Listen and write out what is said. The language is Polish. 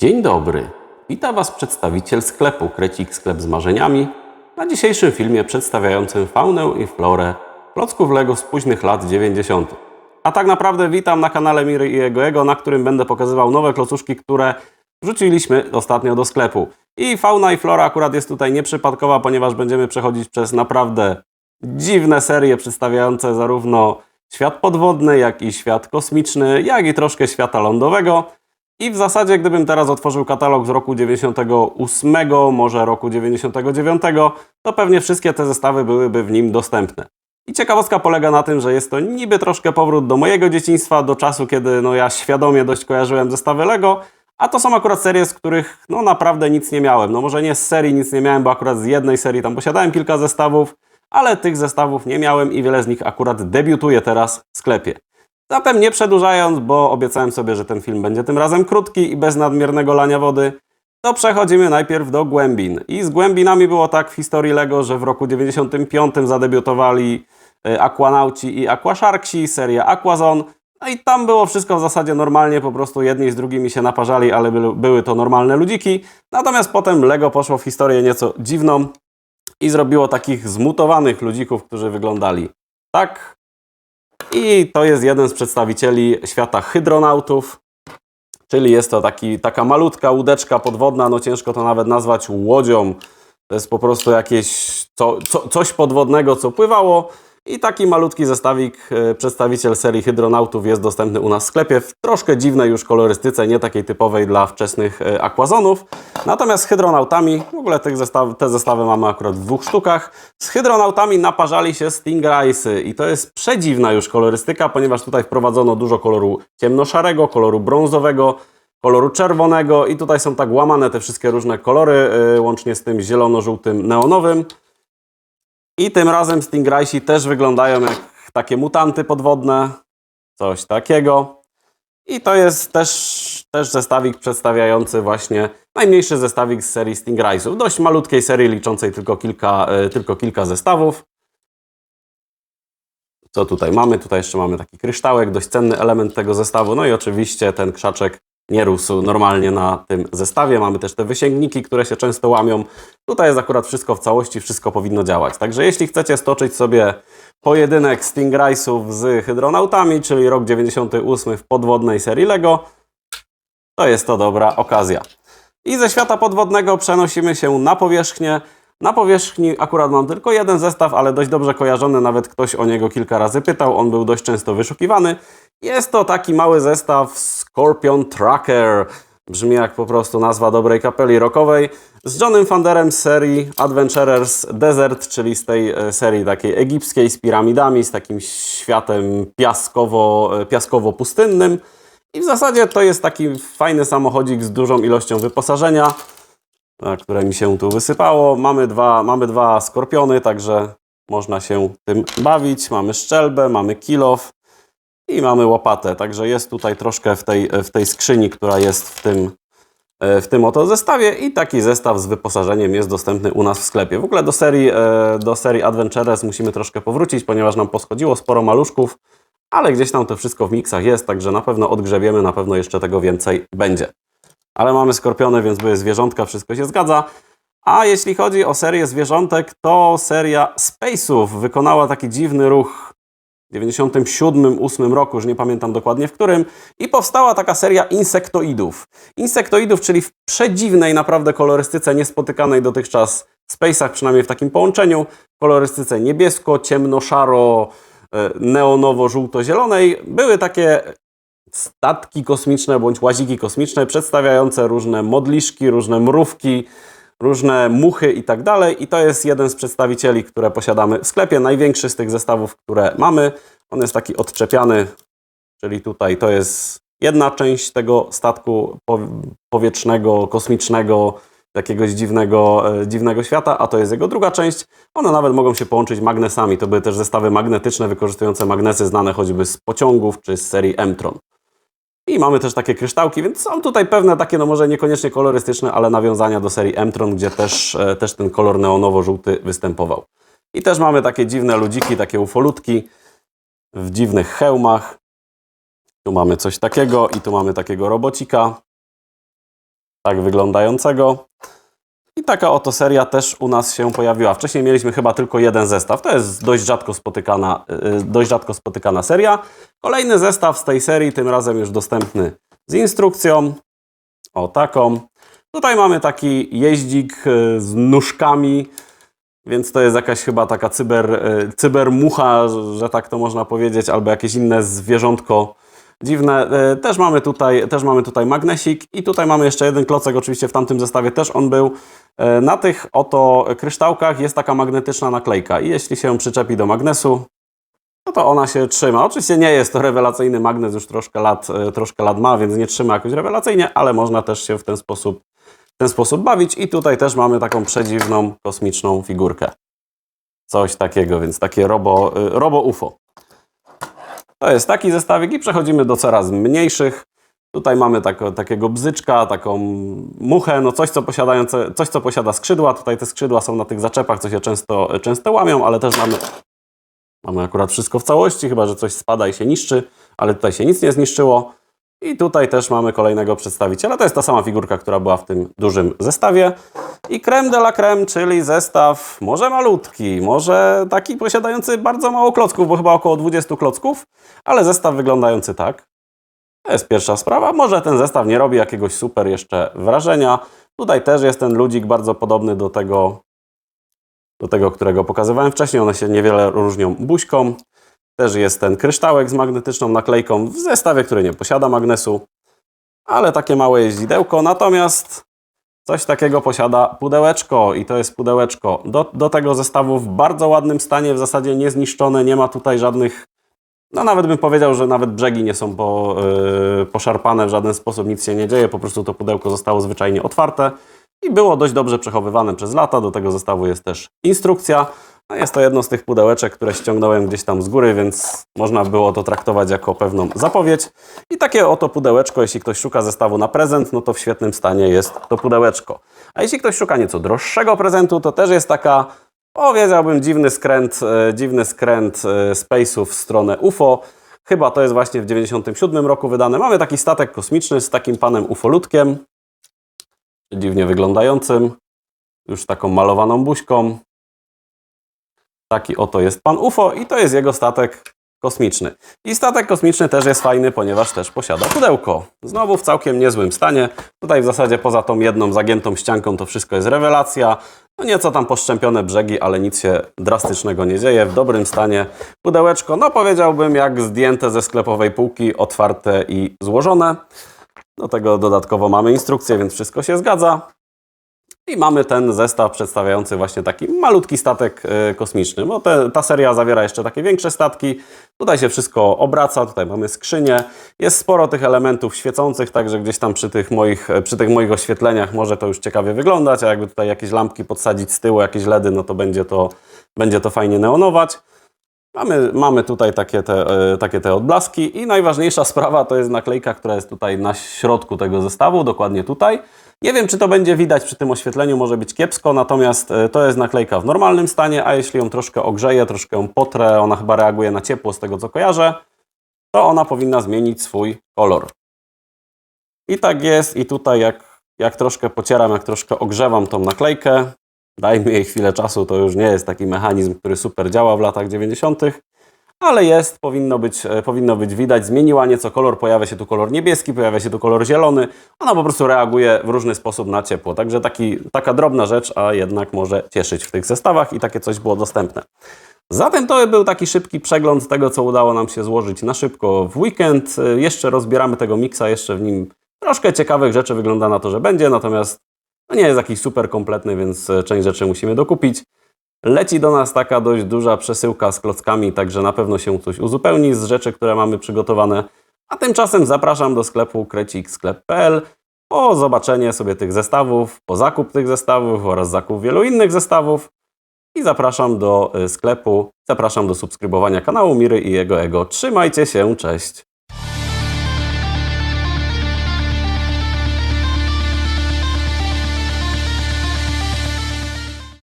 Dzień dobry. Witam Was przedstawiciel sklepu Krecik Sklep z Marzeniami na dzisiejszym filmie przedstawiającym faunę i florę klocków Lego z późnych lat 90. A tak naprawdę witam na kanale Miry i jego Ego, na którym będę pokazywał nowe klocuszki, które wrzuciliśmy ostatnio do sklepu. I fauna i flora akurat jest tutaj nieprzypadkowa, ponieważ będziemy przechodzić przez naprawdę dziwne serie przedstawiające zarówno świat podwodny, jak i świat kosmiczny, jak i troszkę świata lądowego. I w zasadzie, gdybym teraz otworzył katalog z roku 98, może roku 99, to pewnie wszystkie te zestawy byłyby w nim dostępne. I ciekawostka polega na tym, że jest to niby troszkę powrót do mojego dzieciństwa, do czasu, kiedy no, ja świadomie dość kojarzyłem zestawy Lego, a to są akurat serie, z których no naprawdę nic nie miałem. No może nie z serii nic nie miałem, bo akurat z jednej serii tam posiadałem kilka zestawów, ale tych zestawów nie miałem i wiele z nich akurat debiutuje teraz w sklepie. Zatem nie przedłużając, bo obiecałem sobie, że ten film będzie tym razem krótki i bez nadmiernego lania wody, to przechodzimy najpierw do głębin. I z głębinami było tak w historii LEGO, że w roku 95 zadebiutowali e, Aquanauci i Aquasharksi, seria Aquazone. No i tam było wszystko w zasadzie normalnie, po prostu jedni z drugimi się naparzali, ale były to normalne ludziki. Natomiast potem LEGO poszło w historię nieco dziwną i zrobiło takich zmutowanych ludzików, którzy wyglądali tak, i to jest jeden z przedstawicieli świata hydronautów, czyli jest to taki, taka malutka łódeczka podwodna, no ciężko to nawet nazwać łodzią. To jest po prostu jakieś co, co, coś podwodnego, co pływało. I taki malutki zestawik, e, przedstawiciel serii hydronautów jest dostępny u nas w sklepie w troszkę dziwnej już kolorystyce, nie takiej typowej dla wczesnych e, akwazonów. Natomiast z hydronautami, w ogóle zestaw, te zestawy mamy akurat w dwóch sztukach, z hydronautami naparzali się Stingraysy i to jest przedziwna już kolorystyka, ponieważ tutaj wprowadzono dużo koloru ciemnoszarego, koloru brązowego, koloru czerwonego i tutaj są tak łamane te wszystkie różne kolory, yy, łącznie z tym zielono-żółtym neonowym. I tym razem Stingraysi też wyglądają jak takie mutanty podwodne, coś takiego. I to jest też, też zestawik przedstawiający właśnie najmniejszy zestawik z serii Stingraysów. Dość malutkiej serii liczącej tylko kilka, e, tylko kilka zestawów. Co tutaj mamy? Tutaj jeszcze mamy taki kryształek, dość cenny element tego zestawu. No i oczywiście ten krzaczek nie rósł normalnie na tym zestawie. Mamy też te wysięgniki, które się często łamią. Tutaj jest akurat wszystko w całości, wszystko powinno działać. Także jeśli chcecie stoczyć sobie pojedynek Stingraysów z hydronautami, czyli rok 98 w podwodnej serii LEGO, to jest to dobra okazja. I ze świata podwodnego przenosimy się na powierzchnię. Na powierzchni akurat mam tylko jeden zestaw, ale dość dobrze kojarzony, nawet ktoś o niego kilka razy pytał, on był dość często wyszukiwany. Jest to taki mały zestaw Scorpion Tracker. Brzmi jak po prostu nazwa dobrej kapeli rockowej. Z Johnem Fanderem z serii Adventurers Desert, czyli z tej e, serii takiej egipskiej z piramidami, z takim światem piaskowo, e, piaskowo-pustynnym. I w zasadzie to jest taki fajny samochodzik z dużą ilością wyposażenia, które mi się tu wysypało. Mamy dwa, mamy dwa skorpiony, także można się tym bawić. Mamy szczelbę, mamy kilof i mamy łopatę. Także jest tutaj troszkę w tej, w tej skrzyni, która jest w tym, w tym oto zestawie i taki zestaw z wyposażeniem jest dostępny u nas w sklepie. W ogóle do serii, do serii Adventures musimy troszkę powrócić, ponieważ nam poschodziło sporo maluszków, ale gdzieś tam to wszystko w miksach jest, także na pewno odgrzebiemy, na pewno jeszcze tego więcej będzie. Ale mamy skorpiony, więc były zwierzątka, wszystko się zgadza. A jeśli chodzi o serię zwierzątek, to seria Space'ów wykonała taki dziwny ruch w 97, 8 roku, już nie pamiętam dokładnie w którym, i powstała taka seria insektoidów. Insektoidów, czyli w przedziwnej naprawdę kolorystyce niespotykanej dotychczas w Space'ach, przynajmniej w takim połączeniu, kolorystyce niebiesko, ciemno-szaro, e, neonowo-żółto-zielonej, były takie statki kosmiczne bądź łaziki kosmiczne przedstawiające różne modliszki, różne mrówki, różne muchy i tak dalej. I to jest jeden z przedstawicieli, które posiadamy w sklepie. Największy z tych zestawów, które mamy. On jest taki odczepiany, czyli tutaj to jest jedna część tego statku powietrznego, kosmicznego, jakiegoś dziwnego, e, dziwnego świata, a to jest jego druga część. One nawet mogą się połączyć magnesami. To były też zestawy magnetyczne, wykorzystujące magnesy znane choćby z pociągów czy z serii Mtron. I mamy też takie kryształki, więc są tutaj pewne takie, no może niekoniecznie kolorystyczne, ale nawiązania do serii Mtron, gdzie też, e, też ten kolor neonowo-żółty występował. I też mamy takie dziwne ludziki, takie ufolutki w dziwnych hełmach. Tu mamy coś takiego i tu mamy takiego robocika. tak wyglądającego. I taka oto seria też u nas się pojawiła. Wcześniej mieliśmy chyba tylko jeden zestaw. To jest dość rzadko spotykana, yy, dość rzadko spotykana seria. Kolejny zestaw z tej serii, tym razem już dostępny z instrukcją. O taką. Tutaj mamy taki jeździk yy, z nóżkami, więc to jest jakaś chyba taka cyber, cybermucha, że tak to można powiedzieć, albo jakieś inne zwierzątko dziwne. E, Też mamy tutaj, też mamy tutaj magnesik i tutaj mamy jeszcze jeden klocek, oczywiście w tamtym zestawie też on był. E, Na tych oto kryształkach jest taka magnetyczna naklejka i jeśli się przyczepi do magnesu, no to ona się trzyma. Oczywiście nie jest to rewelacyjny magnes, już troszkę lat, e, troszkę lat ma, więc nie trzyma jakoś rewelacyjnie, ale można też się w ten sposób, w ten sposób bawić. I tutaj też mamy taką przedziwną, kosmiczną figurkę. Coś takiego, więc takie robo, robo UFO. To jest taki zestawik i przechodzimy do coraz mniejszych. Tutaj mamy tak, takiego bzyczka, taką muchę, no coś co, posiadające, coś, co posiada skrzydła. Tutaj te skrzydła są na tych zaczepach, co się często, często łamią, ale też mamy, mamy akurat wszystko w całości, chyba że coś spada i się niszczy, ale tutaj się nic nie zniszczyło. I tutaj też mamy kolejnego przedstawiciela. To jest ta sama figurka, która była w tym dużym zestawie. I creme de la creme, czyli zestaw może malutki, może taki posiadający bardzo mało klocków, bo chyba około 20 klocków, ale zestaw wyglądający tak. To jest pierwsza sprawa. Może ten zestaw nie robi jakiegoś super jeszcze wrażenia. Tutaj też jest ten ludzik bardzo podobny do tego, do tego, którego pokazywałem wcześniej. One się niewiele różnią buźką. Też jest ten kryształek z magnetyczną naklejką w zestawie, który nie posiada magnesu, ale takie małe jeździdełko. Natomiast coś takiego posiada pudełeczko i to jest pudełeczko do, do tego zestawu w bardzo ładnym stanie, w zasadzie niezniszczone, nie ma tutaj żadnych, no nawet bym powiedział, że nawet brzegi nie są po, yy, poszarpane w żaden sposób, nic się nie dzieje, po prostu to pudełko zostało zwyczajnie otwarte i było dość dobrze przechowywane przez lata. Do tego zestawu jest też instrukcja. No jest to jedno z tych pudełeczek, które ściągnąłem gdzieś tam z góry, więc można było to traktować jako pewną zapowiedź. I takie oto pudełeczko, jeśli ktoś szuka zestawu na prezent, no to w świetnym stanie jest to pudełeczko. A jeśli ktoś szuka nieco droższego prezentu, to też jest taka, powiedziałbym, dziwny skręt, e, dziwny skręt e, Space'ów w stronę UFO. Chyba to jest właśnie w 97 roku wydane. Mamy taki statek kosmiczny z takim panem ufolutkiem, dziwnie wyglądającym, już taką malowaną buźką. Taki oto jest pan UFO i to jest jego statek kosmiczny. I statek kosmiczny też jest fajny, ponieważ też posiada pudełko. Znowu w całkiem niezłym stanie. Tutaj w zasadzie poza tą jedną zagiętą ścianką to wszystko jest rewelacja. No nieco tam poszczępione brzegi, ale nic się drastycznego nie dzieje. W dobrym stanie pudełeczko, no powiedziałbym jak zdjęte ze sklepowej półki, otwarte i złożone. Do tego dodatkowo mamy instrukcję, więc wszystko się zgadza. I mamy ten zestaw przedstawiający właśnie taki malutki statek e, kosmiczny, bo te, ta seria zawiera jeszcze takie większe statki. Tutaj się wszystko obraca, tutaj mamy skrzynię. Jest sporo tych elementów świecących, także gdzieś tam przy tych moich, e, przy tych moich oświetleniach może to już ciekawie wyglądać, a jakby tutaj jakieś lampki podsadzić z tyłu, jakieś LEDy, no to będzie to, będzie to fajnie neonować. Mamy, mamy tutaj takie te, e, takie te odblaski i najważniejsza sprawa to jest naklejka, która jest tutaj na środku tego zestawu, dokładnie tutaj. Nie wiem, czy to będzie widać przy tym oświetleniu, może być kiepsko, natomiast e, to jest naklejka w normalnym stanie, a jeśli ją troszkę ogrzeję, troszkę ją potrę, ona chyba reaguje na ciepło z tego co kojarzę, to ona powinna zmienić swój kolor. I tak jest i tutaj jak, jak troszkę pocieram, jak troszkę ogrzewam tą naklejkę, dajmy jej chwilę czasu, to już nie jest taki mechanizm, który super działa w latach 90., ale jest, powinno być, e, powinno być widać. Zmieniła nieco kolor, pojawia się tu kolor niebieski, pojawia się tu kolor zielony. Ona po prostu reaguje w różny sposób na ciepło. Także taki, taka drobna rzecz, a jednak może cieszyć w tych zestawach i takie coś było dostępne. Zatem to był taki szybki przegląd tego, co udało nam się złożyć na szybko w weekend. E, Jeszcze rozbieramy tego miksa, jeszcze w nim troszkę ciekawych rzeczy wygląda na to, że będzie, natomiast no nie jest jakiś super kompletny, więc e, część rzeczy musimy dokupić. Leci do nas taka dość duża przesyłka z klockami, także na pewno się coś uzupełni z rzeczy, które mamy przygotowane. A tymczasem zapraszam do sklepu kreciksklep.pl po zobaczenie sobie tych zestawów, po zakup tych zestawów oraz zakup wielu innych zestawów. I zapraszam do y, sklepu, zapraszam do subskrybowania kanału Miry i jego ego. Trzymajcie się, cześć!